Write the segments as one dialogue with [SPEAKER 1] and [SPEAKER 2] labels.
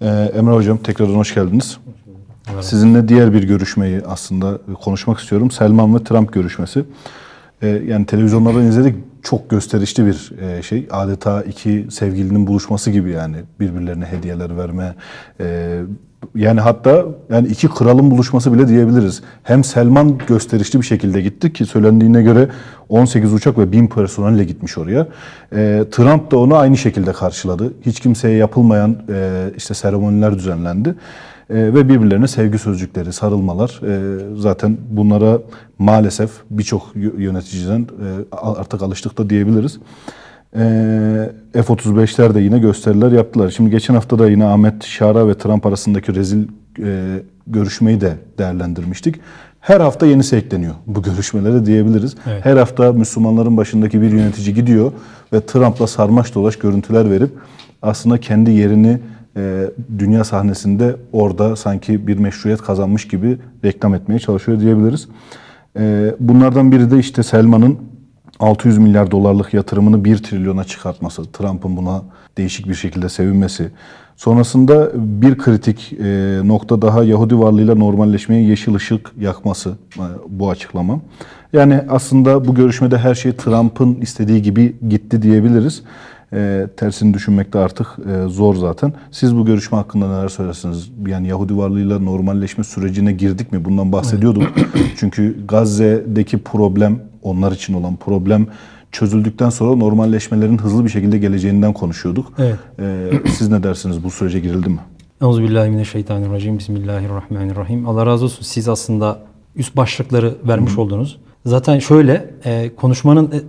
[SPEAKER 1] Ee, Emre Hocam tekrardan hoş geldiniz. Sizinle diğer bir görüşmeyi aslında konuşmak istiyorum. Selman ve Trump görüşmesi. Ee, yani televizyonlardan izledik çok gösterişli bir e, şey. Adeta iki sevgilinin buluşması gibi yani birbirlerine hediyeler verme. e, yani hatta yani iki kralın buluşması bile diyebiliriz. Hem Selman gösterişli bir şekilde gitti ki söylendiğine göre 18 uçak ve 1000 personelle gitmiş oraya. E, Trump da onu aynı şekilde karşıladı. Hiç kimseye yapılmayan e, işte seremoniler düzenlendi. E, ve birbirlerine sevgi sözcükleri, sarılmalar e, zaten bunlara maalesef birçok yö- yöneticiden e, artık alıştık da diyebiliriz. E, F-35'ler de yine gösteriler yaptılar. Şimdi geçen hafta da yine Ahmet Şara ve Trump arasındaki rezil e, görüşmeyi de değerlendirmiştik. Her hafta yenisi ekleniyor bu görüşmelere diyebiliriz.
[SPEAKER 2] Evet.
[SPEAKER 1] Her hafta Müslümanların başındaki bir yönetici gidiyor ve Trump'la sarmaş dolaş görüntüler verip aslında kendi yerini e, dünya sahnesinde orada sanki bir meşruiyet kazanmış gibi reklam etmeye çalışıyor diyebiliriz. E, bunlardan biri de işte Selman'ın 600 milyar dolarlık yatırımını 1 trilyona çıkartması, Trump'ın buna değişik bir şekilde sevinmesi. Sonrasında bir kritik e, nokta daha Yahudi varlığıyla normalleşmeye yeşil ışık yakması e, bu açıklama. Yani aslında bu görüşmede her şey Trump'ın istediği gibi gitti diyebiliriz. E, tersini düşünmek de artık e, zor zaten. Siz bu görüşme hakkında neler söylersiniz? Yani Yahudi varlığıyla normalleşme sürecine girdik mi? Bundan bahsediyordum. Çünkü Gazze'deki problem, onlar için olan problem çözüldükten sonra normalleşmelerin hızlı bir şekilde geleceğinden konuşuyorduk.
[SPEAKER 2] Evet.
[SPEAKER 1] E, siz ne dersiniz? Bu sürece girildi mi?
[SPEAKER 2] Euzubillahimineşşeytanirracim. Bismillahirrahmanirrahim. Allah razı olsun. Siz aslında üst başlıkları vermiş oldunuz. Zaten şöyle e, konuşmanın e,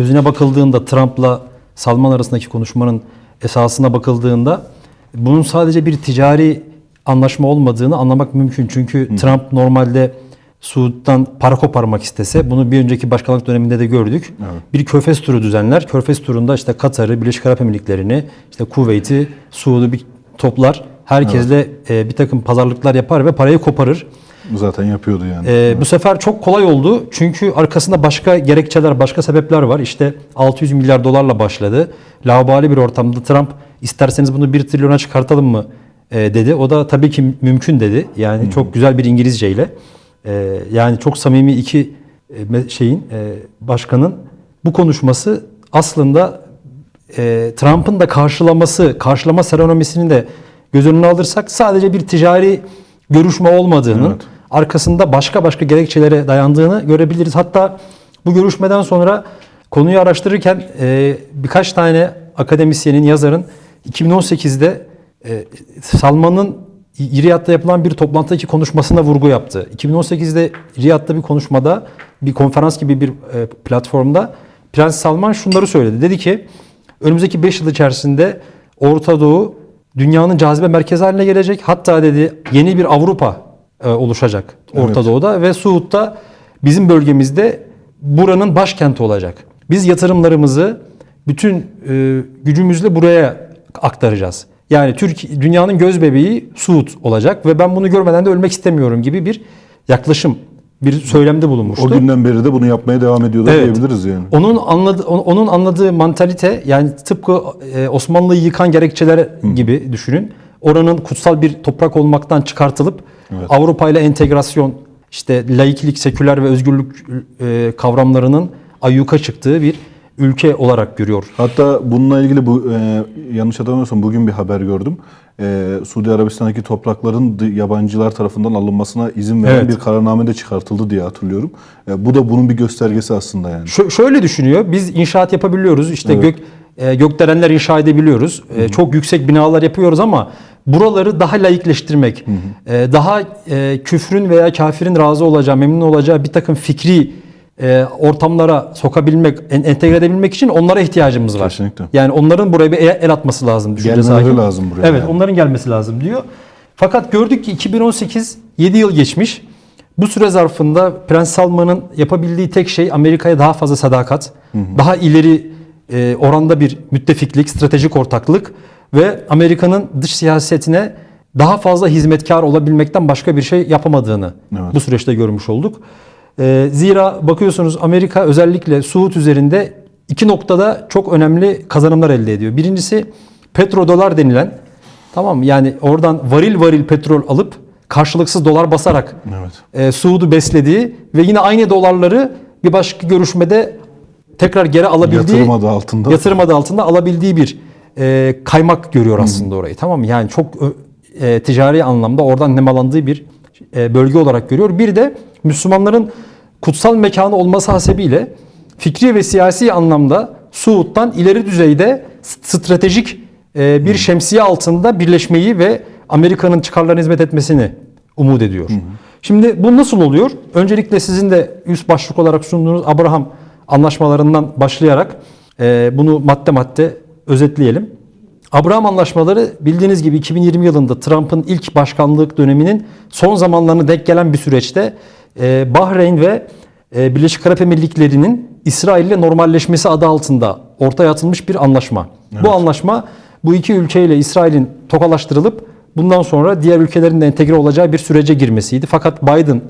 [SPEAKER 2] özüne bakıldığında Trump'la Salman arasındaki konuşmanın esasına bakıldığında bunun sadece bir ticari anlaşma olmadığını anlamak mümkün. Çünkü Trump normalde Suud'dan para koparmak istese bunu bir önceki başkanlık döneminde de gördük. Bir körfez turu düzenler. Körfez turunda işte Katar'ı, Birleşik Arap Emirlikleri'ni, işte Kuveyt'i, Suud'u bir toplar. Herkesle e, bir takım pazarlıklar yapar ve parayı koparır.
[SPEAKER 1] Zaten yapıyordu yani.
[SPEAKER 2] Ee, bu sefer çok kolay oldu. Çünkü arkasında başka gerekçeler, başka sebepler var. İşte 600 milyar dolarla başladı. Laubali bir ortamda Trump isterseniz bunu 1 trilyona çıkartalım mı e, dedi. O da tabii ki mümkün dedi. Yani çok güzel bir İngilizceyle. E, yani çok samimi iki e, şeyin e, başkanın bu konuşması aslında e, Trump'ın da karşılaması, karşılama seremonisini de göz önüne alırsak sadece bir ticari görüşme olmadığını,
[SPEAKER 1] Evet.
[SPEAKER 2] Arkasında başka başka gerekçelere dayandığını görebiliriz. Hatta bu görüşmeden sonra konuyu araştırırken e, birkaç tane akademisyenin, yazarın 2018'de e, Salman'ın Riyad'da yapılan bir toplantıdaki konuşmasına vurgu yaptı. 2018'de Riyad'da bir konuşmada, bir konferans gibi bir e, platformda Prens Salman şunları söyledi. Dedi ki önümüzdeki 5 yıl içerisinde Orta Doğu dünyanın cazibe merkezi haline gelecek. Hatta dedi yeni bir Avrupa oluşacak Orta
[SPEAKER 1] Evet.
[SPEAKER 2] Doğu'da ve Suud'da bizim bölgemizde buranın başkenti olacak. Biz yatırımlarımızı bütün e, gücümüzle buraya aktaracağız. Yani Türkiye dünyanın göz bebeği Suud olacak ve ben bunu görmeden de ölmek istemiyorum gibi bir yaklaşım, bir söylemde bulunmuştu.
[SPEAKER 1] o günden beri de bunu yapmaya devam ediyordu
[SPEAKER 2] Evet.
[SPEAKER 1] diyebiliriz yani.
[SPEAKER 2] Onun anladığı onun anladığı mantalite yani tıpkı e, Osmanlı'yı yıkan gerekçeler gibi düşünün. Oranın kutsal bir toprak olmaktan çıkartılıp Avrupa ile entegrasyon, işte laiklik, seküler ve özgürlük e, kavramlarının ayyuka çıktığı bir ülke olarak görüyor.
[SPEAKER 1] Hatta bununla ilgili bu e, yanlış hatırlamıyorsam bugün bir haber gördüm. E, Suudi Arabistan'daki toprakların yabancılar tarafından alınmasına izin veren
[SPEAKER 2] Evet.
[SPEAKER 1] bir kararname de çıkartıldı diye hatırlıyorum. E, bu da bunun bir göstergesi aslında yani.
[SPEAKER 2] Şö- şöyle düşünüyor. Biz inşaat yapabiliyoruz. İste
[SPEAKER 1] Evet.
[SPEAKER 2] gök e, gökdelenler inşa edebiliyoruz. E, çok yüksek binalar yapıyoruz ama buraları daha laikleştirmek, e, daha e, küfrün veya kafirin razı olacağı, memnun olacağı bir takım fikri e, ortamlara sokabilmek, en- entegre edebilmek için onlara ihtiyacımız var.
[SPEAKER 1] Kesinlikle.
[SPEAKER 2] Yani onların buraya bir el atması lazım.
[SPEAKER 1] Gelmeleri
[SPEAKER 2] hakim.
[SPEAKER 1] lazım buraya
[SPEAKER 2] Evet,
[SPEAKER 1] yani.
[SPEAKER 2] onların gelmesi lazım diyor. Fakat gördük ki 2018 7 yıl geçmiş. Bu süre zarfında Prens Salman'ın yapabildiği tek şey Amerika'ya daha fazla sadakat, daha ileri e, oranda bir müttefiklik, stratejik ortaklık ve Amerika'nın dış siyasetine daha fazla hizmetkar olabilmekten başka bir şey yapamadığını
[SPEAKER 1] Evet.
[SPEAKER 2] bu süreçte görmüş olduk. E, zira bakıyorsunuz Amerika özellikle Suud üzerinde iki noktada çok önemli kazanımlar elde ediyor. Birincisi petrodolar denilen Tamam? Yani oradan varil varil petrol alıp karşılıksız dolar basarak
[SPEAKER 1] Evet.
[SPEAKER 2] e, Suud'u beslediği ve yine aynı dolarları bir başka görüşmede tekrar geri alabildiği
[SPEAKER 1] Yatırım adı altında.
[SPEAKER 2] yatırım adı altında alabildiği bir e, kaymak görüyor aslında orayı. Tamam mı? Yani çok e, ticari anlamda oradan nemalandığı bir e, bölge olarak görüyor. Bir de Müslümanların kutsal mekanı olması hasebiyle fikri ve siyasi anlamda Suud'dan ileri düzeyde stratejik e, bir şemsiye altında birleşmeyi ve Amerika'nın çıkarlarına hizmet etmesini umut ediyor. Şimdi bu nasıl oluyor? Öncelikle sizin de üst başlık olarak sunduğunuz Abraham anlaşmalarından başlayarak e, bunu madde madde özetleyelim. Abraham anlaşmaları bildiğiniz gibi 2020 yılında Trump'ın ilk başkanlık döneminin son zamanlarına denk gelen bir süreçte e, Bahreyn ve e, Birleşik Arap Emirlikleri'nin İsrail ile normalleşmesi adı altında ortaya atılmış bir anlaşma. Bu anlaşma bu iki ülkeyle İsrail'in tokalaştırılıp bundan sonra diğer ülkelerin de entegre olacağı bir sürece girmesiydi. Fakat Biden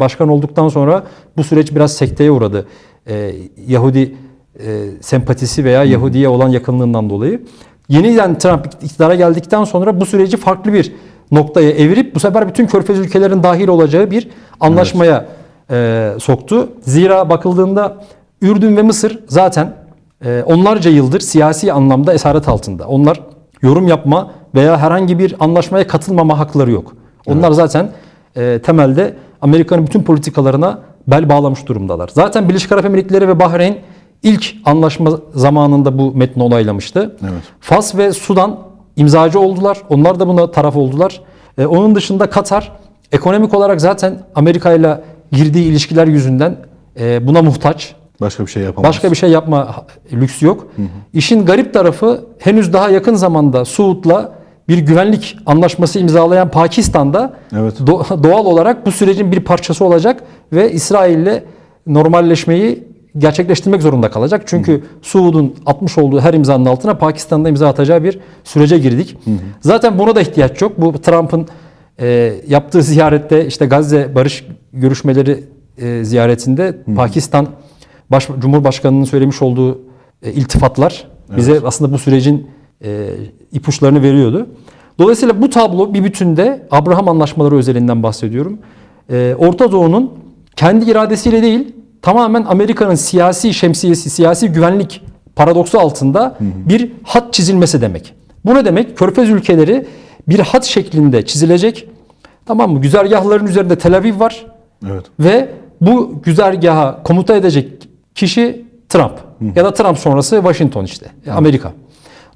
[SPEAKER 2] başkan olduktan sonra bu süreç biraz sekteye uğradı. E, Yahudi e, sempatisi veya Yahudi'ye olan yakınlığından dolayı. Yeniden Trump iktidara geldikten sonra bu süreci farklı bir noktaya evirip bu sefer bütün körfez ülkelerin dahil olacağı bir anlaşmaya e, soktu. Zira bakıldığında Ürdün ve Mısır zaten e, onlarca yıldır siyasi anlamda esaret altında. Onlar yorum yapma veya herhangi bir anlaşmaya katılmama hakları yok. Onlar zaten e, temelde Amerika'nın bütün politikalarına bel bağlamış durumdalar. Zaten Birleşik Arap Emirlikleri ve Bahreyn ilk anlaşma zamanında bu metni onaylamıştı.
[SPEAKER 1] Evet.
[SPEAKER 2] Fas ve Sudan imzacı oldular. Onlar da buna taraf oldular. E, onun dışında Katar ekonomik olarak zaten Amerika ile girdiği ilişkiler yüzünden e, buna muhtaç.
[SPEAKER 1] Başka bir şey yapamaz.
[SPEAKER 2] Başka bir şey yapma lüksü yok. İşin garip tarafı henüz daha yakın zamanda Suud'la bir güvenlik anlaşması imzalayan Pakistan'da
[SPEAKER 1] Evet.
[SPEAKER 2] do- doğal olarak bu sürecin bir parçası olacak ve İsrail'le normalleşmeyi gerçekleştirmek zorunda kalacak. Çünkü Suud'un atmış olduğu her imzanın altına Pakistan'da imza atacağı bir sürece girdik. Zaten buna da ihtiyaç yok. Bu Trump'ın e, yaptığı ziyarette işte Gazze barış görüşmeleri e, ziyaretinde Pakistan Baş, Cumhurbaşkanı'nın söylemiş olduğu e, iltifatlar bize aslında bu sürecin e, ipuçlarını veriyordu. Dolayısıyla bu tablo bir bütünde Abraham anlaşmaları özelinden bahsediyorum. E, Orta Doğu'nun kendi iradesiyle değil tamamen Amerika'nın siyasi şemsiyesi, siyasi güvenlik paradoksu altında bir hat çizilmesi demek. Bu ne demek? Körfez ülkeleri bir hat şeklinde çizilecek. Tamam mı? Güzergahların üzerinde Tel Aviv var.
[SPEAKER 1] Evet.
[SPEAKER 2] Ve bu güzergaha komuta edecek kişi Trump. Ya da Trump sonrası Washington işte. Amerika.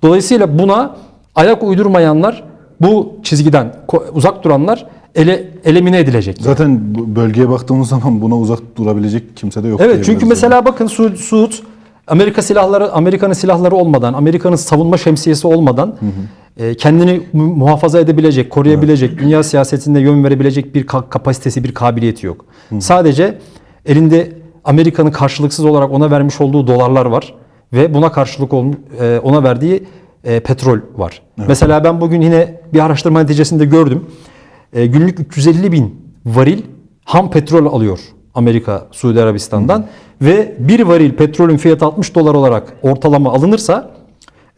[SPEAKER 2] Dolayısıyla buna ayak uydurmayanlar bu çizgiden uzak duranlar ele, elimine edilecek.
[SPEAKER 1] Zaten bölgeye baktığımız zaman buna uzak durabilecek kimse de yok.
[SPEAKER 2] Evet çünkü mesela bakın Su- Suud Amerika silahları Amerika'nın silahları olmadan, Amerika'nın savunma şemsiyesi olmadan e, kendini mu- muhafaza edebilecek, koruyabilecek, dünya siyasetinde yön verebilecek bir ka- kapasitesi, bir kabiliyeti yok. Sadece elinde Amerika'nın karşılıksız olarak ona vermiş olduğu dolarlar var ve buna karşılık e, ona verdiği e, petrol var. Mesela ben bugün yine bir araştırma neticesinde gördüm. E, günlük 350 bin varil ham petrol alıyor Amerika Suudi Arabistan'dan ve bir varil petrolün fiyatı 60 dolar olarak ortalama alınırsa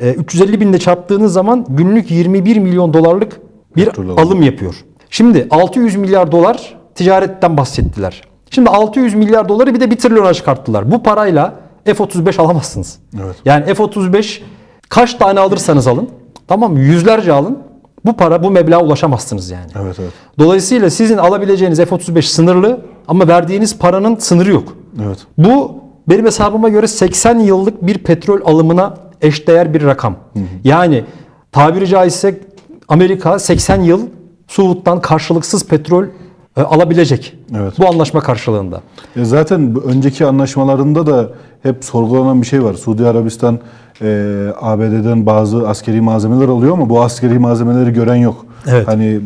[SPEAKER 2] e, 350 binle çarptığınız zaman günlük 21 milyon dolarlık bir
[SPEAKER 1] Petrol
[SPEAKER 2] alım yapıyor. Şimdi 600 milyar dolar ticaretten bahsettiler. Şimdi 600 milyar doları bir de 1 trilyona çıkarttılar. Bu parayla F-35 alamazsınız.
[SPEAKER 1] Evet.
[SPEAKER 2] Yani F-35 kaç tane alırsanız alın. Tamam? Yüzlerce alın. Bu para bu meblağa ulaşamazsınız yani.
[SPEAKER 1] Evet evet.
[SPEAKER 2] Dolayısıyla sizin alabileceğiniz F-35 sınırlı ama verdiğiniz paranın sınırı yok.
[SPEAKER 1] Evet.
[SPEAKER 2] Bu benim hesabıma göre 80 yıllık bir petrol alımına eşdeğer bir rakam. Yani tabiri caizse Amerika 80 yıl Suud'dan karşılıksız petrol e, alabilecek.
[SPEAKER 1] Evet.
[SPEAKER 2] Bu anlaşma karşılığında.
[SPEAKER 1] E zaten önceki anlaşmalarında da hep sorgulanan bir şey var. Suudi Arabistan e, ABD'den bazı askeri malzemeler alıyor ama bu askeri malzemeleri gören yok.
[SPEAKER 2] Evet.
[SPEAKER 1] Hani e,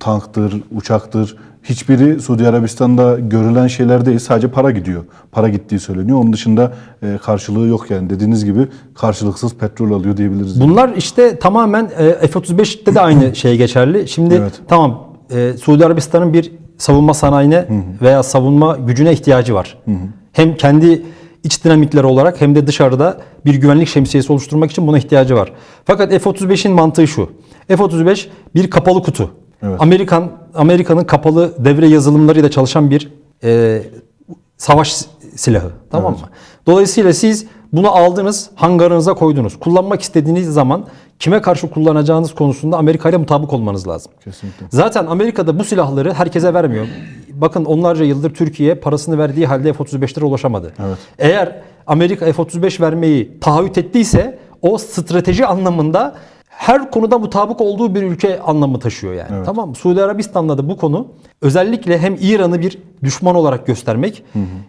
[SPEAKER 1] tanktır, uçaktır. Hiçbiri Suudi Arabistan'da görülen şeyler değil. Sadece para gidiyor. Para gittiği söyleniyor. Onun dışında e, karşılığı yok yani. Dediğiniz gibi karşılıksız petrol alıyor diyebiliriz.
[SPEAKER 2] Bunlar işte tamamen e, F-35'te de aynı şey geçerli. Şimdi
[SPEAKER 1] Evet.
[SPEAKER 2] tamam e, Suudi Arabistan'ın bir savunma sanayine veya savunma gücüne ihtiyacı var. Hem kendi iç dinamikleri olarak hem de dışarıda bir güvenlik şemsiyesi oluşturmak için buna ihtiyacı var. Fakat F-35'in mantığı şu. F-35 bir kapalı kutu.
[SPEAKER 1] Evet.
[SPEAKER 2] Amerikan Amerika'nın kapalı devre yazılımlarıyla çalışan bir e, savaş silahı. Tamam mı? Dolayısıyla siz bunu aldınız, hangarınıza koydunuz. Kullanmak istediğiniz zaman kime karşı kullanacağınız konusunda Amerika ile mutabık olmanız lazım.
[SPEAKER 1] Kesinlikle.
[SPEAKER 2] Zaten Amerika'da bu silahları herkese vermiyor. Bakın onlarca yıldır Türkiye parasını verdiği halde F-35'lere ulaşamadı.
[SPEAKER 1] Evet.
[SPEAKER 2] Eğer Amerika F-35 vermeyi taahhüt ettiyse o strateji anlamında her konuda mutabık olduğu bir ülke anlamı taşıyor yani.
[SPEAKER 1] Evet.
[SPEAKER 2] Tamam mı? Suudi Arabistan'da da bu konu özellikle hem İran'ı bir düşman olarak göstermek,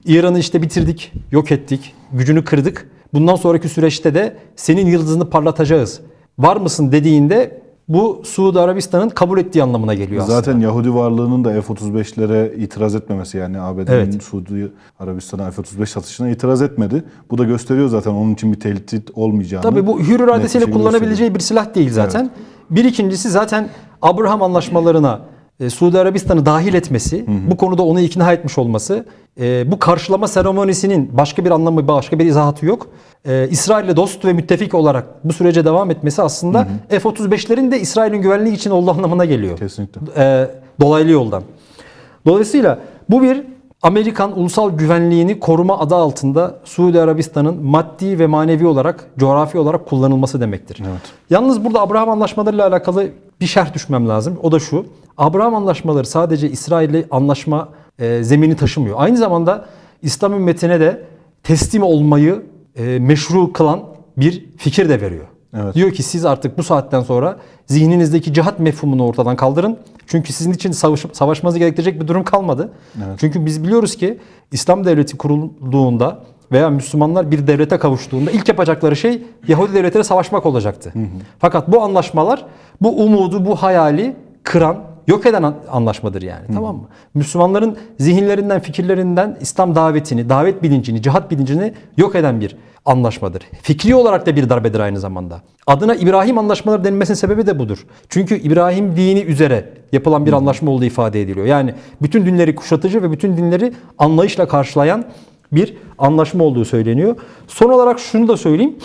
[SPEAKER 2] İran'ı işte bitirdik, yok ettik, gücünü kırdık. Bundan sonraki süreçte de senin yıldızını parlatacağız. Var mısın dediğinde bu Suudi Arabistan'ın kabul ettiği anlamına geliyor aslında.
[SPEAKER 1] Zaten Yahudi varlığının da F-35'lere itiraz etmemesi yani ABD'nin
[SPEAKER 2] Evet.
[SPEAKER 1] Suudi Arabistan'a F-35 satışına itiraz etmedi. Bu da gösteriyor zaten onun için bir tehdit olmayacağını.
[SPEAKER 2] Tabii bu hür iradesiyle kullanabileceği bir silah değil zaten. Bir ikincisi zaten Abraham anlaşmalarına e, Suudi Arabistan'ı dahil etmesi, bu konuda onu ikna etmiş olması, e, bu karşılama seremonisinin başka bir anlamı, başka bir izahatı yok. E, İsrail'le dost ve müttefik olarak bu sürece devam etmesi aslında F-35'lerin de İsrail'in gövenliği için olduğu anlamına geliyor.
[SPEAKER 1] Kesinlikle.
[SPEAKER 2] E, dolaylı yoldan. Dolayısıyla bu bir Amerikan ulusal güvenliğini koruma adı altında Suudi Arabistan'ın maddi ve manevi olarak, coğrafi olarak kullanılması demektir.
[SPEAKER 1] Evet.
[SPEAKER 2] Yalnız burada Abraham Anlaşmaları ile alakalı bir şerh düşmem lazım. O da şu. Abraham Anlaşmaları sadece İsrail'le anlaşma e, zemini taşımıyor. Aynı zamanda İslam ümmetine de teslim olmayı e, meşru kılan bir fikir de veriyor.
[SPEAKER 1] Evet.
[SPEAKER 2] Diyor ki siz artık bu saatten sonra zihninizdeki cihat mefhumunu ortadan kaldırın. Çünkü sizin için savaş, savaşmanızı gerektirecek bir durum kalmadı. Çünkü biz biliyoruz ki İslam devleti kurulduğunda veya Müslümanlar bir devlete kavuştuğunda ilk yapacakları şey Yahudi devletine savaşmak olacaktı. Fakat bu anlaşmalar bu umudu, bu hayali kıran, yok eden an- anlaşmadır yani. Tamam mı? Müslümanların zihinlerinden, fikirlerinden İslam davetini, davet bilincini, cihat bilincini yok eden bir anlaşmadır. Fikri olarak da bir darbedir aynı zamanda. Adına İbrahim anlaşmaları denilmesinin sebebi de budur. Çünkü İbrahim dini üzere yapılan bir anlaşma olduğu ifade ediliyor. Yani bütün dinleri kuşatıcı ve bütün dinleri anlayışla karşılayan bir anlaşma olduğu söyleniyor. Son olarak şunu da söyleyeyim.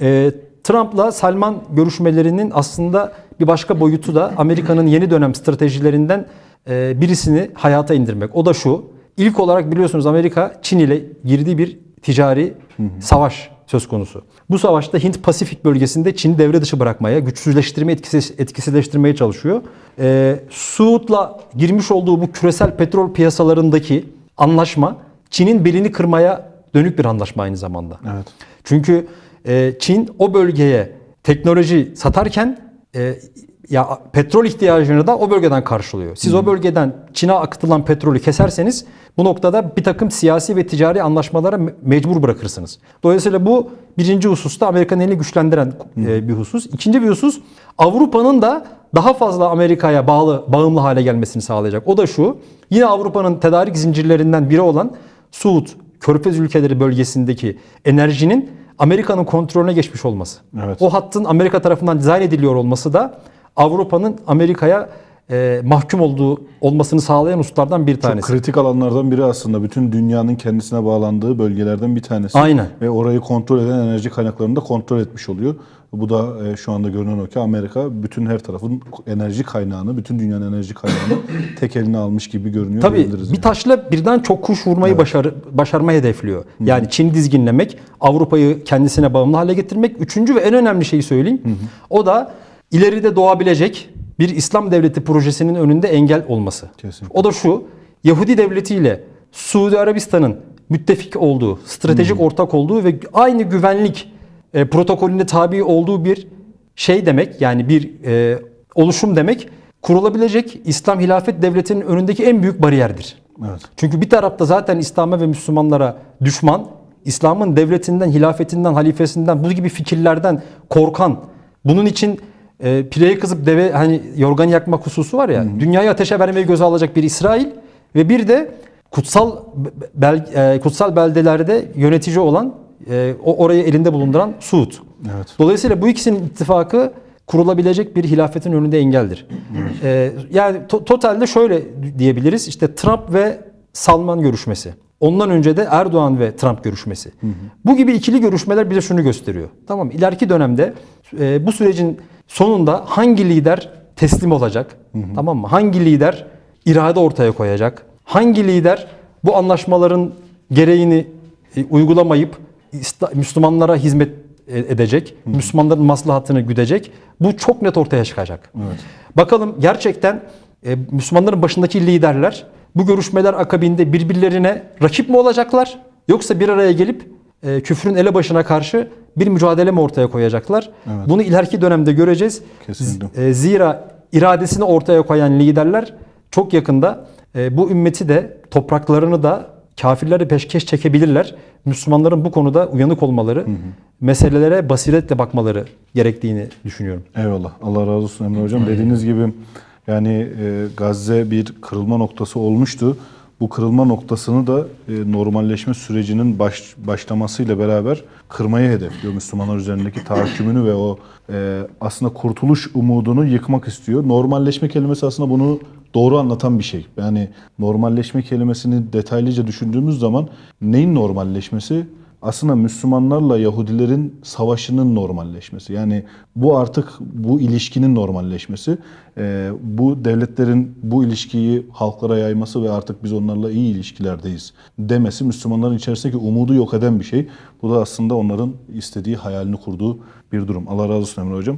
[SPEAKER 2] Ee, Trump'la Salman görüşmelerinin aslında bir başka boyutu da Amerika'nın yeni dönem stratejilerinden e, birisini hayata indirmek. O da şu. İlk olarak biliyorsunuz Amerika Çin ile girdiği bir ticari savaş söz konusu. Bu savaşta Hint Pasifik bölgesinde Çin'i devre dışı bırakmaya, güçsüzleştirmeye, etkisiz, etkisizleştirmeye çalışıyor. Ee, Suud'la girmiş olduğu bu küresel petrol piyasalarındaki anlaşma Çin'in belini kırmaya dönük bir anlaşma aynı zamanda.
[SPEAKER 1] Evet.
[SPEAKER 2] Çünkü e, Çin o bölgeye teknoloji satarken e, ya petrol ihtiyacını da o bölgeden karşılıyor. Siz o bölgeden Çin'e akıtılan petrolü keserseniz bu noktada bir takım siyasi ve ticari anlaşmalara me- mecbur bırakırsınız. Dolayısıyla bu birinci hususta Amerika'nın elini güçlendiren e, bir husus. İkinci bir husus Avrupa'nın da daha fazla Amerika'ya bağlı, bağımlı hale gelmesini sağlayacak. O da şu. Yine Avrupa'nın tedarik zincirlerinden biri olan Suud, Körfez ülkeleri bölgesindeki enerjinin Amerika'nın kontrolüne geçmiş olması.
[SPEAKER 1] Evet.
[SPEAKER 2] O hattın Amerika tarafından dizayn ediliyor olması da Avrupa'nın Amerika'ya e, mahkum olduğu olmasını sağlayan hususlardan bir
[SPEAKER 1] Çok
[SPEAKER 2] tanesi.
[SPEAKER 1] kritik alanlardan biri aslında. Bütün dünyanın kendisine bağlandığı bölgelerden bir tanesi.
[SPEAKER 2] Aynen.
[SPEAKER 1] Ve orayı kontrol eden enerji kaynaklarını da kontrol etmiş oluyor. Bu da e, şu anda görünen o ki Amerika bütün her tarafın enerji kaynağını, bütün dünyanın enerji kaynağını tek eline almış gibi görünüyor
[SPEAKER 2] Tabii bir
[SPEAKER 1] yani.
[SPEAKER 2] taşla birden çok kuş vurmayı başar, başarmayı hedefliyor. Yani Çin'i dizginlemek, Avrupa'yı kendisine bağımlı hale getirmek. Üçüncü ve en önemli şeyi söyleyeyim. O da ileride doğabilecek bir İslam devleti projesinin önünde engel olması.
[SPEAKER 1] Kesinlikle.
[SPEAKER 2] O da şu, Yahudi devletiyle Suudi Arabistan'ın müttefik olduğu, stratejik ortak olduğu ve aynı güvenlik e, protokolüne tabi olduğu bir şey demek. Yani bir e, oluşum demek kurulabilecek İslam hilafet devletinin önündeki en büyük bariyerdir.
[SPEAKER 1] Evet.
[SPEAKER 2] Çünkü bir tarafta zaten İslam'a ve Müslümanlara düşman, İslam'ın devletinden, hilafetinden, halifesinden bu gibi fikirlerden korkan, bunun için e, pireye kızıp deve hani yorgan yakmak hususu var ya, dünyayı ateşe vermeyi göze alacak bir İsrail ve bir de kutsal bel, e, kutsal beldelerde yönetici olan, e, o orayı elinde bulunduran Suud.
[SPEAKER 1] Evet.
[SPEAKER 2] Dolayısıyla bu ikisinin ittifakı kurulabilecek bir hilafetin önünde engeldir. Ee, yani to- totalde şöyle diyebiliriz. İşte Trump ve Salman görüşmesi. Ondan önce de Erdoğan ve Trump görüşmesi. Bu gibi ikili görüşmeler bize şunu gösteriyor. Tamam? İleriki dönemde e, bu sürecin sonunda hangi lider teslim olacak? Tamam mı? Hangi lider irade ortaya koyacak? Hangi lider bu anlaşmaların gereğini e, uygulamayıp Müslümanlara hizmet e- edecek, Müslümanların maslahatını güdecek? Bu çok net ortaya çıkacak. Bakalım gerçekten e, Müslümanların başındaki liderler bu görüşmeler akabinde birbirlerine rakip mi olacaklar? Yoksa bir araya gelip e, küfrün ele başına karşı bir mücadele mi ortaya koyacaklar? Bunu ileriki dönemde göreceğiz.
[SPEAKER 1] Kesinlikle.
[SPEAKER 2] E, zira iradesini ortaya koyan liderler çok yakında e, bu ümmeti de topraklarını da kafirlere peşkeş çekebilirler. Müslümanların bu konuda uyanık olmaları, meselelere basiretle bakmaları gerektiğini düşünüyorum.
[SPEAKER 1] Eyvallah. Allah razı olsun Emre Hocam. Dediğiniz gibi yani e, Gazze bir kırılma noktası olmuştu. Bu kırılma noktasını da e, normalleşme sürecinin baş, başlamasıyla beraber kırmayı hedefliyor. Müslümanlar üzerindeki tahakkümünü ve o aslında kurtuluş umudunu yıkmak istiyor. Normalleşme kelimesi aslında bunu doğru anlatan bir şey. Yani normalleşme kelimesini detaylıca düşündüğümüz zaman neyin normalleşmesi? Aslında Müslümanlarla Yahudilerin savaşının normalleşmesi. Yani bu artık bu ilişkinin normalleşmesi. Ee, bu devletlerin bu ilişkiyi halklara yayması ve artık biz onlarla iyi ilişkilerdeyiz demesi Müslümanların içerisindeki umudu yok eden bir şey. Bu da aslında onların istediği, hayalini kurduğu bir durum. Allah razı olsun Emre Hocam.